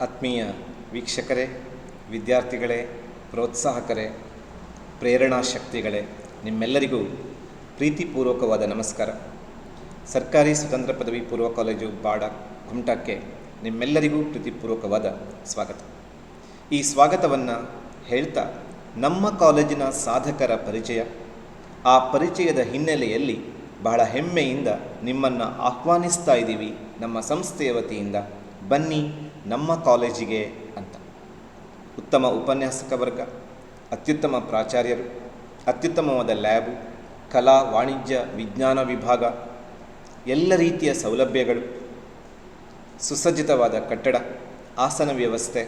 ಆತ್ಮೀಯ ವೀಕ್ಷಕರೇ, ವಿದ್ಯಾರ್ಥಿಗಳೇ, ಪ್ರೋತ್ಸಾಹಕರೇ, ಪ್ರೇರಣಾ ಶಕ್ತಿಗಳೇ, ನಿಮ್ಮೆಲ್ಲರಿಗೂ ಪ್ರೀತಿಪೂರ್ವಕವಾದ ನಮಸ್ಕಾರ. ಸರ್ಕಾರಿ ಸ್ವತಂತ್ರ ಪದವಿ ಪೂರ್ವ ಕಾಲೇಜು ಬಾಡ ಕುಮಟಕ್ಕೆ ನಿಮ್ಮೆಲ್ಲರಿಗೂ ಪ್ರೀತಿಪೂರ್ವಕವಾದ ಸ್ವಾಗತ. ಈ ಸ್ವಾಗತವನ್ನು ಹೇಳ್ತಾ ನಮ್ಮ ಕಾಲೇಜಿನ ಸಾಧಕರ ಪರಿಚಯ. ಆ ಪರಿಚಯದ ಹಿನ್ನೆಲೆಯಲ್ಲಿ ಬಹಳ ಹೆಮ್ಮೆಯಿಂದ ನಿಮ್ಮನ್ನು ಆಹ್ವಾನಿಸ್ತಾ ಇದ್ದೀವಿ ನಮ್ಮ ಸಂಸ್ಥೆಯ ವತಿಯಿಂದ. ಬನ್ನಿ ನಮ್ಮ ಕಾಲೇಜಿಗೆ ಅಂತ. ಉತ್ತಮ ಉಪನ್ಯಾಸಕ ವರ್ಗ, ಅತ್ಯುತ್ತಮ ಪ್ರಾಚಾರ್ಯರು, ಅತ್ಯುತ್ತಮವಾದ ಲ್ಯಾಬು, ಕಲಾ, ವಾಣಿಜ್ಯ, ವಿಜ್ಞಾನ ವಿಭಾಗ, ಎಲ್ಲ ರೀತಿಯ ಸೌಲಭ್ಯಗಳು, ಸುಸಜ್ಜಿತವಾದ ಕಟ್ಟಡ, ಆಸನ ವ್ಯವಸ್ಥೆ,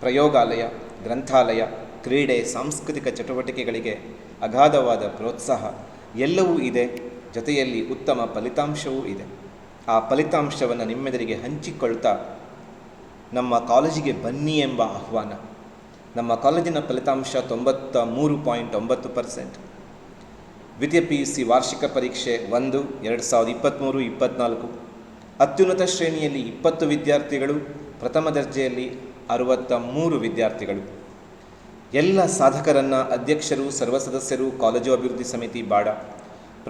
ಪ್ರಯೋಗಾಲಯ, ಗ್ರಂಥಾಲಯ, ಕ್ರೀಡೆ, ಸಾಂಸ್ಕೃತಿಕ ಚಟುವಟಿಕೆಗಳಿಗೆ ಅಗಾಧವಾದ ಪ್ರೋತ್ಸಾಹ, ಎಲ್ಲವೂ ಇದೆ. ಜೊತೆಯಲ್ಲಿ ಉತ್ತಮ ಫಲಿತಾಂಶವೂ ಇದೆ. ಆ ಫಲಿತಾಂಶವನ್ನು ನಿಮ್ಮೆದುರಿಗೆ ಹಂಚಿಕೊಳ್ತಾ ನಮ್ಮ ಕಾಲೇಜಿಗೆ ಬನ್ನಿ ಎಂಬ ಆಹ್ವಾನ. ನಮ್ಮ ಕಾಲೇಜಿನ ಫಲಿತಾಂಶ ತೊಂಬತ್ತ ಮೂರು ಪಾಯಿಂಟ್ ಒಂಬತ್ತು ಪರ್ಸೆಂಟ್. ದ್ವಿತೀಯ ಪಿ ಯು ಸಿ ವಾರ್ಷಿಕ ಪರೀಕ್ಷೆ ಒಂದು, ಎರಡು ಸಾವಿರದ ಇಪ್ಪತ್ತ್ಮೂರು ಇಪ್ಪತ್ತ್ನಾಲ್ಕು ಅತ್ಯುನ್ನತ ಶ್ರೇಣಿಯಲ್ಲಿ ಇಪ್ಪತ್ತು ವಿದ್ಯಾರ್ಥಿಗಳು, ಪ್ರಥಮ ದರ್ಜೆಯಲ್ಲಿ ಅರುವತ್ತ ಮೂರು ವಿದ್ಯಾರ್ಥಿಗಳು. ಎಲ್ಲ ಸಾಧಕರನ್ನು ಅಧ್ಯಕ್ಷರು ಸರ್ವ ಸದಸ್ಯರು ಕಾಲೇಜು ಅಭಿವೃದ್ಧಿ ಸಮಿತಿ, ಬಾಡ.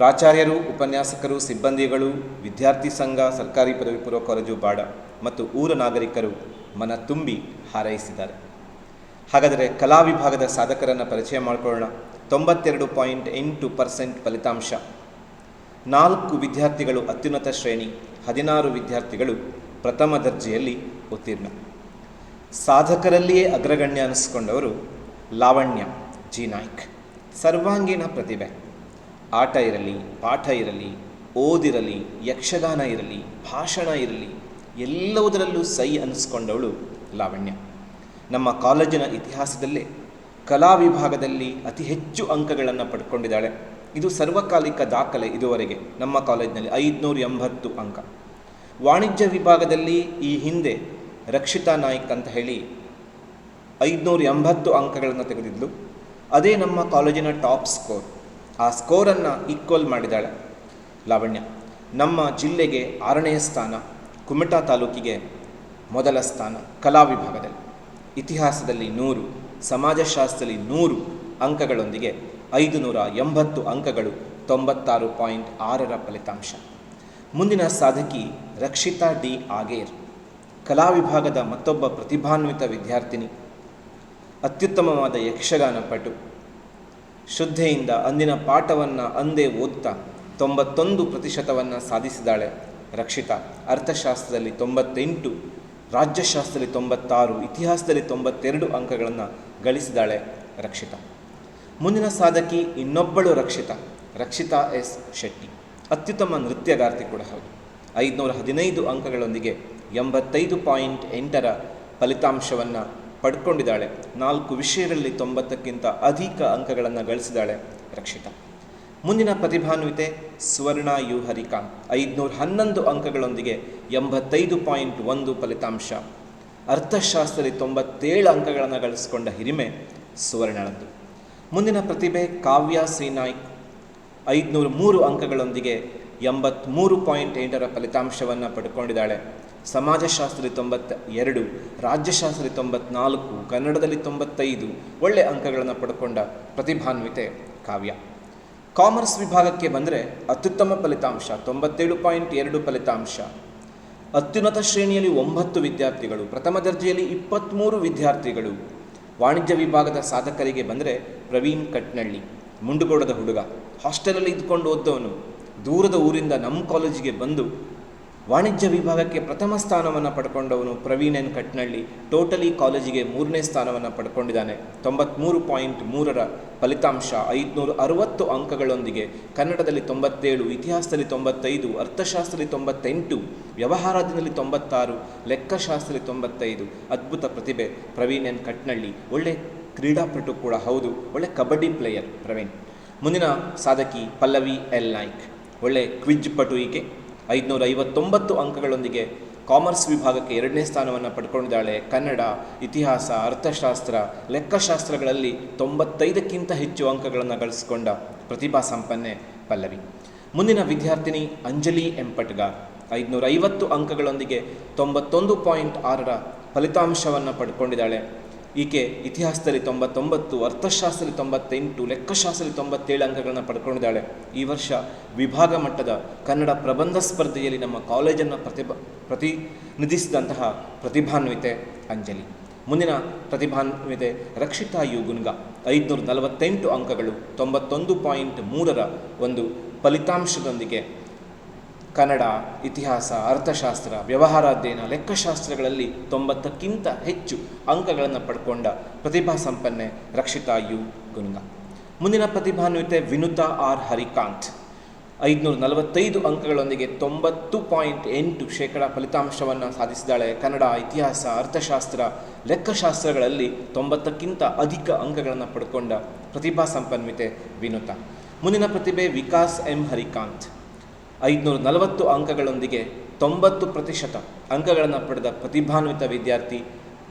ಪ್ರಾಚಾರ್ಯರು, ಉಪನ್ಯಾಸಕರು, ಸಿಬ್ಬಂದಿಗಳು, ವಿದ್ಯಾರ್ಥಿ ಸಂಘ, ಸರ್ಕಾರಿ ಪದವಿ ಪೂರ್ವ ಕಾಲೇಜು ಬಾಡ ಮತ್ತು ಊರ ನಾಗರಿಕರು ಮನ ತುಂಬಿ ಹಾರೈಸಿದ್ದಾರೆ. ಹಾಗಾದರೆ ಕಲಾ ವಿಭಾಗದ ಸಾಧಕರನ್ನು ಪರಿಚಯ ಮಾಡಿಕೊಳ್ಳೋಣ. ತೊಂಬತ್ತೆರಡು ಪಾಯಿಂಟ್ ಎಂಟು ಪರ್ಸೆಂಟ್ ಫಲಿತಾಂಶ. ನಾಲ್ಕು ವಿದ್ಯಾರ್ಥಿಗಳು ಅತ್ಯುನ್ನತ ಶ್ರೇಣಿ, ಹದಿನಾರು ವಿದ್ಯಾರ್ಥಿಗಳು ಪ್ರಥಮ ದರ್ಜೆಯಲ್ಲಿ ಉತ್ತೀರ್ಣ. ಸಾಧಕರಲ್ಲಿಯೇ ಅಗ್ರಗಣ್ಯ ಅನಿಸ್ಕೊಂಡವರು ಲಾವಣ್ಯ ಜಿ ನಾಯ್ಕ್. ಸರ್ವಾಂಗೀಣ ಪ್ರತಿಭೆ. ಆಟ ಇರಲಿ, ಪಾಠ ಇರಲಿ, ಓದಿರಲಿ, ಯಕ್ಷಗಾನ ಇರಲಿ, ಭಾಷಣ ಇರಲಿ, ಎಲ್ಲವುದರಲ್ಲೂ ಸೈ ಅನ್ನಿಸ್ಕೊಂಡವಳು ಲಾವಣ್ಯ. ನಮ್ಮ ಕಾಲೇಜಿನ ಇತಿಹಾಸದಲ್ಲೇ ಕಲಾ ವಿಭಾಗದಲ್ಲಿ ಅತಿ ಹೆಚ್ಚು ಅಂಕಗಳನ್ನು ಪಡ್ಕೊಂಡಿದ್ದಾಳೆ. ಇದು ಸರ್ವಕಾಲಿಕ ದಾಖಲೆ ಇದುವರೆಗೆ ನಮ್ಮ ಕಾಲೇಜಿನಲ್ಲಿ ಐದುನೂರ ಎಂಬತ್ತು ಅಂಕ. ವಾಣಿಜ್ಯ ವಿಭಾಗದಲ್ಲಿ ಈ ಹಿಂದೆ ರಕ್ಷಿತಾ ನಾಯ್ಕ್ ಅಂತ ಹೇಳಿ ಐದುನೂರ ಎಂಬತ್ತು ಅಂಕಗಳನ್ನು ತೆಗೆದಿದ್ಲು. ಅದೇ ನಮ್ಮ ಕಾಲೇಜಿನ ಟಾಪ್ ಸ್ಕೋರ್. ಆ ಸ್ಕೋರನ್ನು ಈಕ್ವಲ್ ಮಾಡಿದ್ದಾಳೆ. ಲಾವಣ್ಯ, ನಮ್ಮ ಜಿಲ್ಲೆಗೆ ಆರನೇ ಸ್ಥಾನ, ಕುಮಟಾ ತಾಲೂಕಿಗೆ ಮೊದಲ ಸ್ಥಾನ, ಕಲಾ ವಿಭಾಗದಲ್ಲಿ. ಇತಿಹಾಸದಲ್ಲಿ ನೂರು, ಸಮಾಜಶಾಸ್ತ್ರದಲ್ಲಿ ನೂರು ಅಂಕಗಳೊಂದಿಗೆ ಐದು ನೂರ ಎಂಬತ್ತು ಅಂಕಗಳು ತೊಂಬತ್ತಾರು ಪಾಯಿಂಟ್ ಆರರ ಫಲಿತಾಂಶ. ಮುಂದಿನ ಸಾಧಕಿ ರಕ್ಷಿತಾ ಡಿ ಆಗೇರ್, ಕಲಾ ವಿಭಾಗದ ಮತ್ತೊಬ್ಬ ಪ್ರತಿಭಾನ್ವಿತ ವಿದ್ಯಾರ್ಥಿನಿ. ಅತ್ಯುತ್ತಮವಾದ ಯಕ್ಷಗಾನ ಪಟು. ಶ್ರದ್ಧೆಯಿಂದ ಅಂದಿನ ಪಾಠವನ್ನು ಅಂದೇ ಓದ್ತಾ ತೊಂಬತ್ತೊಂದು ಪ್ರತಿಶತವನ್ನು ಸಾಧಿಸಿದಾಳೆ ರಕ್ಷಿತಾ. ಅರ್ಥಶಾಸ್ತ್ರದಲ್ಲಿ ತೊಂಬತ್ತೆಂಟು, ರಾಜ್ಯಶಾಸ್ತ್ರದಲ್ಲಿ ತೊಂಬತ್ತಾರು, ಇತಿಹಾಸದಲ್ಲಿ ತೊಂಬತ್ತೆರಡು ಅಂಕಗಳನ್ನು ಗಳಿಸಿದಾಳೆ ರಕ್ಷಿತಾ. ಮುಂದಿನ ಸಾಧಕಿ ಇನ್ನೊಬ್ಬಳು ರಕ್ಷಿತಾ. ರಕ್ಷಿತಾ ಎಸ್. ಶೆಟ್ಟಿ. ಅತ್ಯುತ್ತಮ ನೃತ್ಯಗಾರ್ತಿ ಕೂಡ ಹೌದು. ಐದುನೂರ ಹದಿನೈದು ಅಂಕಗಳೊಂದಿಗೆ ಎಂಬತ್ತೈದು ಪಾಯಿಂಟ್ ಎಂಟರ ಫಲಿತಾಂಶವನ್ನು ಪಡ್ಕೊಂಡಿದ್ದಾಳೆ. ನಾಲ್ಕು ವಿಷಯಗಳಲ್ಲಿ ತೊಂಬತ್ತಕ್ಕಿಂತ ಅಧಿಕ ಅಂಕಗಳನ್ನು ಗಳಿಸಿದಾಳೆ ರಕ್ಷಿತಾ. ಮುಂದಿನ ಪ್ರತಿಭಾನ್ವಿತೆ ಸುವರ್ಣ ಯು ಹರಿಕಾಂತ್ ಐದುನೂರ ಹನ್ನೊಂದು ಅಂಕಗಳೊಂದಿಗೆ ಎಂಬತ್ತೈದು ಪಾಯಿಂಟ್ ಒಂದು ಫಲಿತಾಂಶ. ಅರ್ಥಶಾಸ್ತ್ರದಲ್ಲಿ ತೊಂಬತ್ತೇಳು ಅಂಕಗಳನ್ನು ಗಳಿಸಿಕೊಂಡ ಹಿರಿಮೆ ಸುವರ್ಣನದ್ದು ಮುಂದಿನ ಪ್ರತಿಭೆ ಕಾವ್ಯ ಶ್ರೀನಾಯ್ಕ್ ಐದುನೂರ ಮೂರು ಅಂಕಗಳೊಂದಿಗೆ ಎಂಬತ್ತ್ಮೂರು ಪಾಯಿಂಟ್ ಎಂಟರ ಫಲಿತಾಂಶವನ್ನು ಪಡ್ಕೊಂಡಿದ್ದಾಳೆ. ಸಮಾಜಶಾಸ್ತ್ರದಲ್ಲಿ ತೊಂಬತ್ತ ಎರಡು ರಾಜ್ಯಶಾಸ್ತ್ರದಲ್ಲಿ ತೊಂಬತ್ನಾಲ್ಕು, ಕನ್ನಡದಲ್ಲಿ ತೊಂಬತ್ತೈದು ಒಳ್ಳೆ ಅಂಕಗಳನ್ನು ಪಡ್ಕೊಂಡ ಪ್ರತಿಭಾನ್ವಿತೆ ಕಾವ್ಯ. ಕಾಮರ್ಸ್ ವಿಭಾಗಕ್ಕೆ ಬಂದರೆ ಅತ್ಯುತ್ತಮ ಫಲಿತಾಂಶ, ತೊಂಬತ್ತೇಳು ಪಾಯಿಂಟ್ ಎರಡು ಫಲಿತಾಂಶ. ಅತ್ಯುನ್ನತ ಶ್ರೇಣಿಯಲ್ಲಿ ಒಂಬತ್ತು ವಿದ್ಯಾರ್ಥಿಗಳು, ಪ್ರಥಮ ದರ್ಜೆಯಲ್ಲಿ ಇಪ್ಪತ್ತ್ಮೂರು ವಿದ್ಯಾರ್ಥಿಗಳು. ವಾಣಿಜ್ಯ ವಿಭಾಗದ ಸಾಧಕರಿಗೆ ಬಂದರೆ ಪ್ರವೀಣ್ ಕಟ್ನಳ್ಳಿ, ಮುಂಡುಗೋಡದ ಹುಡುಗ. ಹಾಸ್ಟೆಲಲ್ಲಿ ಇದ್ಕೊಂಡು ಓದ್ದವನು. ದೂರದ ಊರಿಂದ ನಮ್ಮ ಕಾಲೇಜಿಗೆ ಬಂದು ವಾಣಿಜ್ಯ ವಿಭಾಗಕ್ಕೆ ಪ್ರಥಮ ಸ್ಥಾನವನ್ನು ಪಡ್ಕೊಂಡವನು ಪ್ರವೀಣ್ ಎನ್ ಕಟ್ನಳ್ಳಿ. ಟೋಟಲಿ ಕಾಲೇಜಿಗೆ ಮೂರನೇ ಸ್ಥಾನವನ್ನು ಪಡ್ಕೊಂಡಿದ್ದಾನೆ. ತೊಂಬತ್ತ್ಮೂರು ಪಾಯಿಂಟ್ ಮೂರರ ಫಲಿತಾಂಶ, ಐದುನೂರ ಅರವತ್ತು ಅಂಕಗಳೊಂದಿಗೆ ಕನ್ನಡದಲ್ಲಿ ತೊಂಬತ್ತೇಳು, ಇತಿಹಾಸದಲ್ಲಿ ತೊಂಬತ್ತೈದು, ಅರ್ಥಶಾಸ್ತ್ರದಲ್ಲಿ ತೊಂಬತ್ತೆಂಟು ವ್ಯವಹಾರದಲ್ಲಿ ತೊಂಬತ್ತಾರು, ಲೆಕ್ಕಶಾಸ್ತ್ರದಲ್ಲಿ ತೊಂಬತ್ತೈದು. ಅದ್ಭುತ ಪ್ರತಿಭೆ, ಪ್ರವೀಣ್ ಎನ್ ಕಟ್ನಳ್ಳಿ. ಒಳ್ಳೆ ಕ್ರೀಡಾಪಟು ಕೂಡ ಹೌದು. ಒಳ್ಳೆ ಕಬಡ್ಡಿ ಪ್ಲೇಯರ್ ಪ್ರವೀಣ್. ಮುಂದಿನ ಸಾಧಕಿ ಪಲ್ಲವಿ ಎಲ್ ನಾಯ್ಕ್. ಒಳ್ಳೆ ಕ್ವಿಜ್ ಪಟು ಈಕೆ ಐದುನೂರ ಐವತ್ತೊಂಬತ್ತು ಅಂಕಗಳೊಂದಿಗೆ ಕಾಮರ್ಸ್ ವಿಭಾಗಕ್ಕೆ ಎರಡನೇ ಸ್ಥಾನವನ್ನು ಪಡ್ಕೊಂಡಿದ್ದಾಳೆ ಕನ್ನಡ, ಇತಿಹಾಸ, ಅರ್ಥಶಾಸ್ತ್ರ, ಲೆಕ್ಕಶಾಸ್ತ್ರಗಳಲ್ಲಿ ತೊಂಬತ್ತೈದಕ್ಕಿಂತ ಹೆಚ್ಚು ಅಂಕಗಳನ್ನು ಗಳಿಸಿಕೊಂಡ ಪ್ರತಿಭಾ ಸಂಪನ್ನೆ ಪಲ್ಲವಿ. ಮುಂದಿನ ವಿದ್ಯಾರ್ಥಿನಿ ಅಂಜಲಿ ಎಂಪಟ್ಗಾರ್ ಐದುನೂರ ಐವತ್ತು ಅಂಕಗಳೊಂದಿಗೆ ತೊಂಬತ್ತೊಂದು ಪಾಯಿಂಟ್ ಆರರ ಫಲಿತಾಂಶವನ್ನು ಪಡ್ಕೊಂಡಿದ್ದಾಳೆ ಈಕೆ ಇತಿಹಾಸದಲ್ಲಿ ತೊಂಬತ್ತೊಂಬತ್ತು, ಅರ್ಥಶಾಸ್ತ್ರದಲ್ಲಿ ತೊಂಬತ್ತೆಂಟು, ಲೆಕ್ಕಶಾಸ್ತ್ರದಲ್ಲಿ ತೊಂಬತ್ತೇಳು ಅಂಕಗಳನ್ನು ಪಡ್ಕೊಂಡಿದ್ದಾಳೆ. ಈ ವರ್ಷ ವಿಭಾಗ ಮಟ್ಟದ ಕನ್ನಡ ಪ್ರಬಂಧ ಸ್ಪರ್ಧೆಯಲ್ಲಿ ನಮ್ಮ ಕಾಲೇಜನ್ನು ಪ್ರತಿಭ, ಪ್ರತಿನಿಧಿಸಿದಂತಹ ಪ್ರತಿಭಾನ್ವಿತೆ ಅಂಜಲಿ. ಮುಂದಿನ ಪ್ರತಿಭಾನ್ವಿತೆ ರಕ್ಷಿತಾ ಯು ಗುನ್ಗ. ಐದುನೂರ ನಲವತ್ತೆಂಟು ಅಂಕಗಳು ತೊಂಬತ್ತೊಂದು ಪಾಯಿಂಟ್ ಮೂರರ ಒಂದು ಫಲಿತಾಂಶದೊಂದಿಗೆ ಕನ್ನಡ ಇತಿಹಾಸ, ಅರ್ಥಶಾಸ್ತ್ರ ವ್ಯವಹಾರ ಅಧ್ಯಯನ ಲೆಕ್ಕಶಾಸ್ತ್ರಗಳಲ್ಲಿ ತೊಂಬತ್ತಕ್ಕಿಂತ ಹೆಚ್ಚು ಅಂಕಗಳನ್ನು ಪಡ್ಕೊಂಡ ಪ್ರತಿಭಾ ಸಂಪನ್ನೆ ರಕ್ಷಿತಾ ಯು ಗುನ್ಗ. ಮುಂದಿನ ಪ್ರತಿಭಾನ್ವಿತೆ ವಿನುತಾ ಆರ್ ಹರಿಕಾಂತ್. ಐದುನೂರ ನಲವತ್ತೈದು ಅಂಕಗಳೊಂದಿಗೆ ತೊಂಬತ್ತು ಪಾಯಿಂಟ್ ಎಂಟು ಶೇಕಡ ಫಲಿತಾಂಶವನ್ನು ಸಾಧಿಸಿದ್ದಾಳೆ ಕನ್ನಡ ಇತಿಹಾಸ, ಅರ್ಥಶಾಸ್ತ್ರ, ಲೆಕ್ಕಶಾಸ್ತ್ರಗಳಲ್ಲಿ ತೊಂಬತ್ತಕ್ಕಿಂತ ಅಧಿಕ ಅಂಕಗಳನ್ನು ಪಡ್ಕೊಂಡ ಪ್ರತಿಭಾ ಸಂಪನ್ವಿತೆ ವಿನುತಾ. ಮುಂದಿನ ಪ್ರತಿಭೆ ವಿಕಾಸ್ ಎಂ ಹರಿಕಾಂತ್. ಐದುನೂರ ನಲವತ್ತು ಅಂಕಗಳೊಂದಿಗೆ ತೊಂಬತ್ತು ಪ್ರತಿಶತ ಅಂಕಗಳನ್ನು ಪಡೆದ ಪ್ರತಿಭಾನ್ವಿತ ವಿದ್ಯಾರ್ಥಿ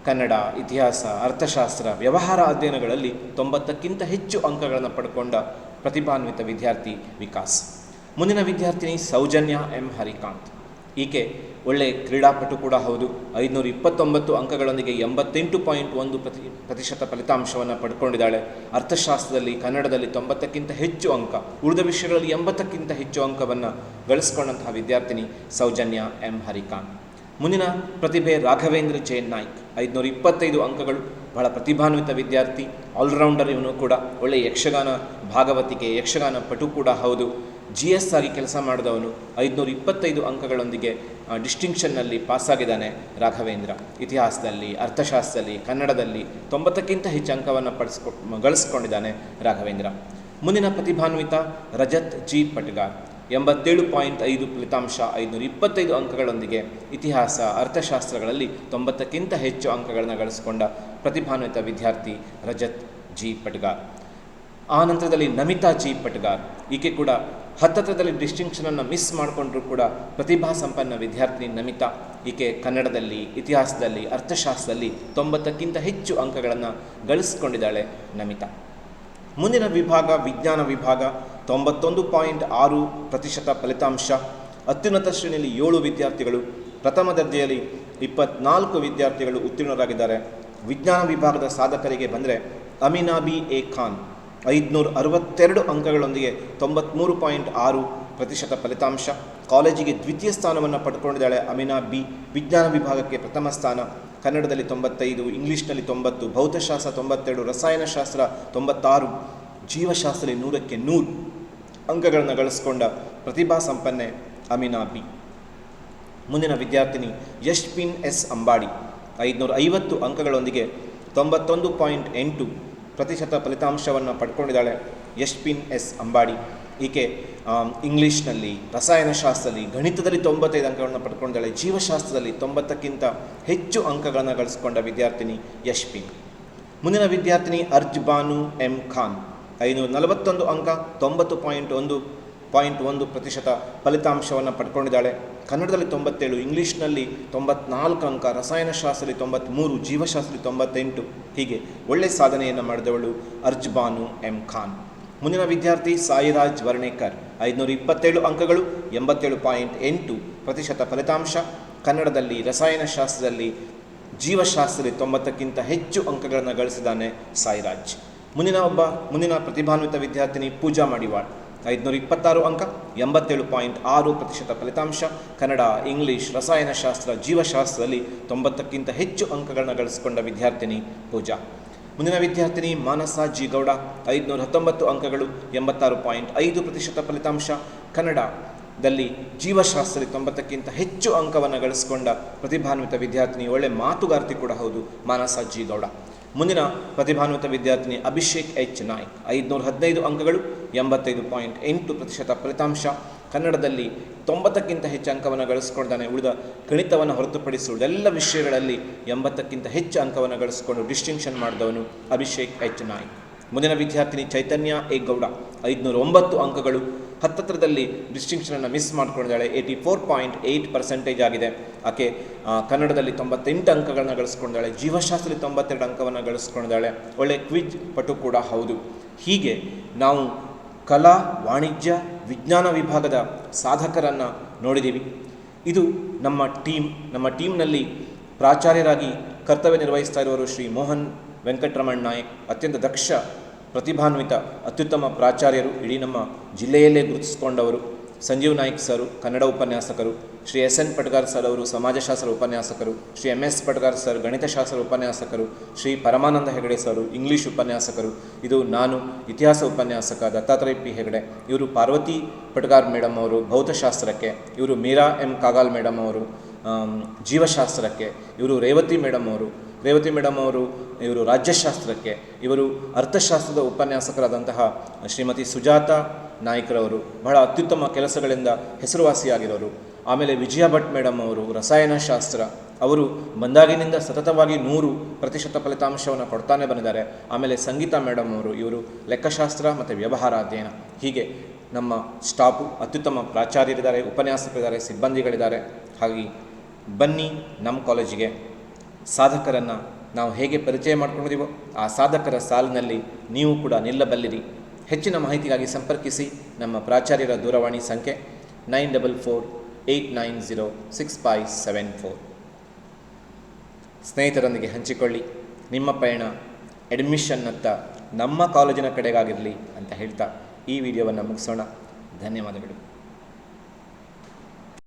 ಕನ್ನಡ ಇತಿಹಾಸ, ಅರ್ಥಶಾಸ್ತ್ರ, ವ್ಯವಹಾರ ಅಧ್ಯಯನಗಳಲ್ಲಿ ತೊಂಬತ್ತಕ್ಕಿಂತ ಹೆಚ್ಚು ಅಂಕಗಳನ್ನು ಪಡ್ಕೊಂಡ ಪ್ರತಿಭಾನ್ವಿತ ವಿದ್ಯಾರ್ಥಿ ವಿಕಾಸ್. ಮುಂದಿನ ವಿದ್ಯಾರ್ಥಿನಿ ಸೌಜನ್ಯ ಎಂ. ಹರಿಕಾಂತ್. ಈಕೆ ಒಳ್ಳೆ ಕ್ರೀಡಾಪಟು ಕೂಡ ಹೌದು. ಐದುನೂರ ಇಪ್ಪತ್ತೊಂಬತ್ತು ಅಂಕಗಳೊಂದಿಗೆ ಎಂಬತ್ತೆಂಟು ಪಾಯಿಂಟ್ ಒಂದು ಪ್ರತಿ, ಪ್ರತಿಶತ ಫಲಿತಾಂಶವನ್ನು ಪಡ್ಕೊಂಡಿದ್ದಾಳೆ. ಅರ್ಥಶಾಸ್ತ್ರದಲ್ಲಿ ಕನ್ನಡದಲ್ಲಿ ತೊಂಬತ್ತಕ್ಕಿಂತ ಹೆಚ್ಚು ಅಂಕ, ಉಳಿದ ವಿಷಯಗಳಲ್ಲಿ ಎಂಬತ್ತಕ್ಕಿಂತ ಹೆಚ್ಚು ಅಂಕವನ್ನು ಗಳಿಸ್ಕೊಂಡಂತಹ ವಿದ್ಯಾರ್ಥಿನಿ ಸೌಜನ್ಯ ಎಂ. ಹರಿಕಾನ್ ಮುಂದಿನ ಪ್ರತಿಭೆ ರಾಘವೇಂದ್ರ ಜೈನ್ ನಾಯ್ಕ್. ಐದುನೂರ ಇಪ್ಪತ್ತೈದು ಅಂಕಗಳು ಬಹಳ ಪ್ರತಿಭಾನ್ವಿತ ವಿದ್ಯಾರ್ಥಿ ಆಲ್ರೌಂಡರ್ ಇವನು ಕೂಡ ಒಳ್ಳೆಯ ಯಕ್ಷಗಾನ, ಭಾಗವತಿಕೆ ಯಕ್ಷಗಾನ ಪಟು ಕೂಡ ಹೌದು. ಜಿ ಎಸ್ ಆಗಿ ಕೆಲಸ ಮಾಡಿದವನು ಐದುನೂರ ಇಪ್ಪತ್ತೈದು ಅಂಕಗಳೊಂದಿಗೆ ಡಿಸ್ಟಿಂಕ್ಷನ್ನಲ್ಲಿ ಪಾಸಾಗಿದ್ದಾನೆ ರಾಘವೇಂದ್ರ. ಇತಿಹಾಸದಲ್ಲಿ, ಅರ್ಥಶಾಸ್ತ್ರದಲ್ಲಿ, ಕನ್ನಡದಲ್ಲಿ ತೊಂಬತ್ತಕ್ಕಿಂತ ಹೆಚ್ಚು ಅಂಕವನ್ನು ಪಡಿಸ್ಕೊ, ಗಳಿಸ್ಕೊಂಡಿದ್ದಾನೆ ರಾಘವೇಂದ್ರ. ಮುಂದಿನ ಪ್ರತಿಭಾನ್ವಿತ ರಜತ್ ಜಿ ಪಟ್ಗ. ಎಂಬತ್ತೇಳು ಪಾಯಿಂಟ್ ಐದು ಫಲಿತಾಂಶ ಐದುನೂರ ಇಪ್ಪತ್ತೈದು ಅಂಕಗಳೊಂದಿಗೆ ಇತಿಹಾಸ, ಅರ್ಥಶಾಸ್ತ್ರಗಳಲ್ಲಿ ತೊಂಬತ್ತಕ್ಕಿಂತ ಹೆಚ್ಚು ಅಂಕಗಳನ್ನು ಗಳಿಸಿಕೊಂಡ ಪ್ರತಿಭಾನ್ವಿತ ವಿದ್ಯಾರ್ಥಿ ರಜತ್ ಜಿ ಪಟ್ಗಾರ್ ಆ ನಂತರದಲ್ಲಿ ನಮಿತಾ ಜಿ ಪಟ್ಗಾರ್. ಈಕೆ ಕೂಡ ಹತ್ತತ್ರದಲ್ಲಿ ಡಿಸ್ಟಿಂಕ್ಷನನ್ನು ಮಿಸ್ ಮಾಡಿಕೊಂಡ್ರೂ ಕೂಡ ಪ್ರತಿಭಾ ಸಂಪನ್ನ ವಿದ್ಯಾರ್ಥಿನಿ ನಮಿತಾ. ಈಕೆ ಕನ್ನಡದಲ್ಲಿ, ಇತಿಹಾಸದಲ್ಲಿ, ಅರ್ಥಶಾಸ್ತ್ರದಲ್ಲಿ ತೊಂಬತ್ತಕ್ಕಿಂತ ಹೆಚ್ಚು ಅಂಕಗಳನ್ನು ಗಳಿಸಿಕೊಂಡಿದ್ದಾಳೆ ನಮಿತಾ. ಮುಂದಿನ ವಿಭಾಗ, ವಿಜ್ಞಾನ ವಿಭಾಗ, ತೊಂಬತ್ತೊಂದು ಪಾಯಿಂಟ್ ಆರು ಪ್ರತಿಶತ ಫಲಿತಾಂಶ. ಅತ್ಯುನ್ನತ ಶ್ರೇಣಿಯಲ್ಲಿ ಏಳು ವಿದ್ಯಾರ್ಥಿಗಳು, ಪ್ರಥಮ ದರ್ಜೆಯಲ್ಲಿ ಇಪ್ಪತ್ನಾಲ್ಕು ವಿದ್ಯಾರ್ಥಿಗಳು ಉತ್ತೀರ್ಣರಾಗಿದ್ದಾರೆ. ವಿಜ್ಞಾನ ವಿಭಾಗದ ಸಾಧಕರಿಗೆ ಬಂದರೆ ಅಮಿನಾಬಿ ಎ ಖಾನ್. ಐದುನೂರ ಅರವತ್ತೆರಡು ಅಂಕಗಳೊಂದಿಗೆ ತೊಂಬತ್ತ್ಮೂರು ಪಾಯಿಂಟ್ ಆರು ಪ್ರತಿಶತ ಫಲಿತಾಂಶ. ಕಾಲೇಜಿಗೆ ದ್ವಿತೀಯ ಸ್ಥಾನವನ್ನು ಪಡ್ಕೊಂಡಿದ್ದಾಳೆ ಅಮಿನಾ ಬಿ. ವಿಜ್ಞಾನ ವಿಭಾಗಕ್ಕೆ ಪ್ರಥಮ ಸ್ಥಾನ. ಕನ್ನಡದಲ್ಲಿ ತೊಂಬತ್ತೈದು, ಇಂಗ್ಲೀಷ್ನಲ್ಲಿ ತೊಂಬತ್ತು, ಭೌತಶಾಸ್ತ್ರ ತೊಂಬತ್ತೆರಡು, ರಸಾಯನಶಾಸ್ತ್ರ ತೊಂಬತ್ತಾರು, ಜೀವಶಾಸ್ತ್ರದಲ್ಲಿ ನೂರಕ್ಕೆ ನೂರು ಅಂಕಗಳನ್ನು ಗಳಿಸ್ಕೊಂಡ ಪ್ರತಿಭಾ ಸಂಪನ್ನೆ ಅಮಿನಾ ಬಿ. ಮುಂದಿನ ವಿದ್ಯಾರ್ಥಿನಿ ಯಶ್ಪಿನ್ ಎಸ್ ಅಂಬಾಡಿ. ಐದುನೂರ ಐವತ್ತು ಅಂಕಗಳೊಂದಿಗೆ ತೊಂಬತ್ತೊಂದು ಪಾಯಿಂಟ್ ಎಂಟು ಪ್ರತಿಶತ ಫಲಿತಾಂಶವನ್ನು ಪಡ್ಕೊಂಡಿದ್ದಾಳೆ ಯಶ್ಪಿನ್ ಎಸ್. ಅಂಬಾಡಿ. ಈಕೆ ಇಂಗ್ಲೀಷ್ನಲ್ಲಿ, ರಸಾಯನಶಾಸ್ತ್ರದಲ್ಲಿ, ಗಣಿತದಲ್ಲಿ ತೊಂಬತ್ತೈದು ಅಂಕಗಳನ್ನು ಪಡ್ಕೊಂಡಿದ್ದಾಳೆ. ಜೀವಶಾಸ್ತ್ರದಲ್ಲಿ ತೊಂಬತ್ತಕ್ಕಿಂತ ಹೆಚ್ಚು ಅಂಕಗಳನ್ನು ಗಳಿಸಿಕೊಂಡ ವಿದ್ಯಾರ್ಥಿನಿ ಯಶ್ಪಿನ್. ಮುಂದಿನ ವಿದ್ಯಾರ್ಥಿನಿ ಅರ್ಜ್ ಬಾನು ಎಂ. ಖಾನ್. ಐನೂರ ನಲವತ್ತೊಂದು ಅಂಕ, ತೊಂಬತ್ತು ಪಾಯಿಂಟ್ ಒಂದು ಪಾಯಿಂಟ್ ಒಂದು ಪ್ರತಿಶತ ಫಲಿತಾಂಶವನ್ನು ಪಡ್ಕೊಂಡಿದ್ದಾಳೆ. ಕನ್ನಡದಲ್ಲಿ ತೊಂಬತ್ತೇಳು, ಇಂಗ್ಲೀಷ್ನಲ್ಲಿ ತೊಂಬತ್ನಾಲ್ಕು ಅಂಕ, ರಸಾಯನಶಾಸ್ತ್ರದಲ್ಲಿ ತೊಂಬತ್ತ್ಮೂರು ಜೀವಶಾಸ್ತ್ರದಲ್ಲಿ ತೊಂಬತ್ತೆಂಟು. ಹೀಗೆ ಒಳ್ಳೆಯ ಸಾಧನೆಯನ್ನು ಮಾಡಿದವಳು ಅರ್ಜ್ ಬಾನು ಎಂ ಖಾನ್. ಮುಂದಿನ ವಿದ್ಯಾರ್ಥಿ ಸಾಯಿರಾಜ್ ವರ್ಣೇಕರ್. ಐದುನೂರ ಇಪ್ಪತ್ತೇಳು ಅಂಕಗಳು, ಎಂಬತ್ತೇಳು ಪಾಯಿಂಟ್ ಎಂಟು ಪ್ರತಿಶತ ಫಲಿತಾಂಶ. ಕನ್ನಡದಲ್ಲಿ ರಸಾಯನಶಾಸ್ತ್ರದಲ್ಲಿ, ಜೀವಶಾಸ್ತ್ರದಲ್ಲಿ ತೊಂಬತ್ತಕ್ಕಿಂತ ಹೆಚ್ಚು ಅಂಕಗಳನ್ನು ಗಳಿಸಿದ್ದಾನೆ ಸಾಯಿರಾಜ್. ಮುಂದಿನ ಒಬ್ಬ, ಮುಂದಿನ ಪ್ರತಿಭಾನ್ವಿತ ವಿದ್ಯಾರ್ಥಿನಿ ಪೂಜಾ ಮಡಿವಾಳ್. ಐದುನೂರ ಇಪ್ಪತ್ತಾರು ಅಂಕ, ಎಂಬತ್ತೇಳು ಪಾಯಿಂಟ್ ಆರು ಪ್ರತಿಶತ ಫಲಿತಾಂಶ. ಕನ್ನಡ, ಇಂಗ್ಲಿಷ್, ರಸಾಯನಶಾಸ್ತ್ರ, ಜೀವಶಾಸ್ತ್ರದಲ್ಲಿ ತೊಂಬತ್ತಕ್ಕಿಂತ ಹೆಚ್ಚು ಅಂಕಗಳನ್ನು ಗಳಿಸಿಕೊಂಡ ವಿದ್ಯಾರ್ಥಿನಿ ಪೂಜಾ. ಮುಂದಿನ ವಿದ್ಯಾರ್ಥಿನಿ ಮಾನಸ ಜಿ ಗೌಡ ಐದುನೂರ ಹತ್ತೊಂಬತ್ತು ಅಂಕಗಳು, ಎಂಬತ್ತಾರು ಪಾಯಿಂಟ್ ಐದು ಪ್ರತಿಶತ ಫಲಿತಾಂಶ. ಕನ್ನಡದಲ್ಲಿ ಜೀವಶಾಸ್ತ್ರದಲ್ಲಿ ತೊಂಬತ್ತಕ್ಕಿಂತ ಹೆಚ್ಚು ಅಂಕವನ್ನು ಗಳಿಸಿಕೊಂಡ ಪ್ರತಿಭಾನ್ವಿತ ವಿದ್ಯಾರ್ಥಿನಿ, ಒಳ್ಳೆ ಮಾತುಗಾರ್ತಿ ಕೂಡ ಹೌದು ಮಾನಸ ಜಿ ಗೌಡ ಮುಂದಿನ ಪ್ರತಿಭಾನ್ವಿತ ವಿದ್ಯಾರ್ಥಿನಿ ಅಭಿಷೇಕ್ ಎಚ್ ನಾಯ್ಕ್. ಐದುನೂರ ಹದಿನೈದು ಅಂಕಗಳು, ಎಂಬತ್ತೈದು ಪಾಯಿಂಟ್ ಎಂಟು ಪ್ರತಿಶತ ಫಲಿತಾಂಶ. ಕನ್ನಡದಲ್ಲಿ ತೊಂಬತ್ತಕ್ಕಿಂತ ಹೆಚ್ಚು ಅಂಕವನ್ನು ಗಳಿಸ್ಕೊಂಡಿದ್ದಾನೆ. ಉಳಿದ ಗಣಿತವನ್ನು ಹೊರತುಪಡಿಸಿ ಎಲ್ಲ ವಿಷಯಗಳಲ್ಲಿ ಎಂಬತ್ತಕ್ಕಿಂತ ಹೆಚ್ಚು ಅಂಕವನ್ನು ಗಳಿಸಿಕೊಂಡು ಡಿಸ್ಟಿಂಕ್ಷನ್ ಮಾಡಿದವನು ಅಭಿಷೇಕ್ ಎಚ್ ನಾಯ್ಕ್. ಮುಂದಿನ ವಿದ್ಯಾರ್ಥಿನಿ ಚೈತನ್ಯ ಎ ಗೌಡ. ಐದುನೂರ ಒಂಬತ್ತು ಅಂಕಗಳು ಹತ್ತತ್ರದಲ್ಲಿ ಡಿಸ್ಟಿಂಕ್ಷನನ್ನು miss ಮಾಡ್ಕೊಂಡಿದ್ದಾಳೆ. Eighty four point eight percentage ಆಗಿದೆ. ಆಕೆ ಕನ್ನಡದಲ್ಲಿ ತೊಂಬತ್ತೆಂಟು ಅಂಕಗಳನ್ನು ಗಳಿಸ್ಕೊಂಡಿದ್ದಾಳೆ. ಜೀವಶಾಸ್ತ್ರದಲ್ಲಿ ತೊಂಬತ್ತೆರಡು ಅಂಕವನ್ನು ಗಳಿಸ್ಕೊಂಡಿದ್ದಾಳೆ. ಒಳ್ಳೆ ಕ್ವಿಜ್ ಪಟು ಕೂಡ ಹೌದು. ಹೀಗೆ ನಾವು ಕಲಾ, ವಾಣಿಜ್ಯ, ವಿಜ್ಞಾನ ವಿಭಾಗದ ಸಾಧಕರನ್ನು ನೋಡಿದ್ದೀವಿ ಇದು ನಮ್ಮ ಟೀಮ್. ನಮ್ಮ ಟೀಮ್ನಲ್ಲಿ ಪ್ರಾಚಾರ್ಯರಾಗಿ ಕರ್ತವ್ಯ ನಿರ್ವಹಿಸ್ತಾ ಇರುವವರು ಶ್ರೀ ಮೋಹನ್ ವೆಂಕಟರಮಣ್ ನಾಯಕ್. ಅತ್ಯಂತ ದಕ್ಷ ಪ್ರತಿಭಾನ್ವಿತ, ಅತ್ಯುತ್ತಮ ಪ್ರಾಚಾರ್ಯರು ಇಡೀ ನಮ್ಮ ಜಿಲ್ಲೆಯಲ್ಲೇ ಗುರುತಿಸಿಕೊಂಡವರು. ಸಂಜೀವ್ ನಾಯ್ಕ್ ಸರು, ಕನ್ನಡ ಉಪನ್ಯಾಸಕರು. Shri S N Patgar sir ಅವರು ಸಮಾಜಶಾಸ್ತ್ರ ಉಪನ್ಯಾಸಕರು. Shri M S Patgar sir ಗಣಿತಶಾಸ್ತ್ರ ಉಪನ್ಯಾಸಕರು. ಶ್ರೀ ಪರಮಾನಂದ ಹೆಗಡೆ ಸರು ಇಂಗ್ಲೀಷ್ ಉಪನ್ಯಾಸಕರು. ಇದು ನಾನು, ಇತಿಹಾಸ ಉಪನ್ಯಾಸಕ ದತ್ತಾತ್ರೇಯ ಪಿ ಹೆಗಡೆ. ಇವರು ಪಾರ್ವತಿ ಪಟ್ಗಾರ್ ಮೇಡಮ್ ಅವರು ಭೌತಶಾಸ್ತ್ರಕ್ಕೆ. ಇವರು ಮೀರಾ ಎಂ ಕಾಗಾಲ್ ಮೇಡಮ್ ಅವರು ಜೀವಶಾಸ್ತ್ರಕ್ಕೆ. ಇವರು ರೇವತಿ ಮೇಡಮ್ ಅವರು. ರೇವತಿ ಮೇಡಮ್ ಅವರು, ಇವರು ರಾಜ್ಯಶಾಸ್ತ್ರಕ್ಕೆ, ಇವರು ಅರ್ಥಶಾಸ್ತ್ರದ ಉಪನ್ಯಾಸಕರಾದಂತಹ ಶ್ರೀಮತಿ ಸುಜಾತ ನಾಯ್ಕರವರು ಬಹಳ ಅತ್ಯುತ್ತಮ ಕೆಲಸಗಳಿಂದ ಹೆಸರುವಾಸಿಯಾಗಿರೋರು. ಆಮೇಲೆ ವಿಜಯ ಭಟ್ ಮೇಡಮ್ ಅವರು ರಸಾಯನಶಾಸ್ತ್ರ ಅವರು ಬಂದಾಗಿನಿಂದ ಸತತವಾಗಿ ನೂರು ಪ್ರತಿಶತ ಫಲಿತಾಂಶವನ್ನು ಕೊಡ್ತಾನೆ ಬಂದಿದ್ದಾರೆ. ಆಮೇಲೆ ಸಂಗೀತ ಮೇಡಮ್ ಅವರು, ಇವರು ಲೆಕ್ಕಶಾಸ್ತ್ರ ಮತ್ತು ವ್ಯವಹಾರ ಅಧ್ಯಯನ. ಹೀಗೆ ನಮ್ಮ ಸ್ಟಾಫು ಅತ್ಯುತ್ತಮ ಪ್ರಾಚಾರ್ಯರಿದ್ದಾರೆ, ಉಪನ್ಯಾಸಕರಿದ್ದಾರೆ, ಸಿಬ್ಬಂದಿಗಳಿದ್ದಾರೆ. ಹಾಗೆ ಬನ್ನಿ ನಮ್ಮ ಕಾಲೇಜಿಗೆ. ಸಾಧಕರನ್ನು ನಾವು ಹೇಗೆ ಪರಿಚಯ ಮಾಡ್ಕೊಂಡಿದ್ದೀವೋ ಆ ಸಾಧಕರ ಸಾಲಿನಲ್ಲಿ ನೀವು ಕೂಡ ನಿಲ್ಲಬಲ್ಲಿರಿ. ಹೆಚ್ಚಿನ ಮಾಹಿತಿಗಾಗಿ ಸಂಪರ್ಕಿಸಿ ನಮ್ಮ ಪ್ರಾಚಾರ್ಯರ ದೂರವಾಣಿ ಸಂಖ್ಯೆ nine double four eight nine zero six five seven four. ಸ್ನೇಹಿತರೊಂದಿಗೆ ಹಂಚಿಕೊಳ್ಳಿ. ನಿಮ್ಮ ಪಯಣ ಅಡ್ಮಿಷನ್ನತ್ತ ನಮ್ಮ ಕಾಲೇಜಿನ ಕಡೆಗಾಗಿರಲಿ ಅಂತ ಹೇಳ್ತಾ ಈ ವಿಡಿಯೋವನ್ನು ಮುಗಿಸೋಣ. ಧನ್ಯವಾದಗಳು.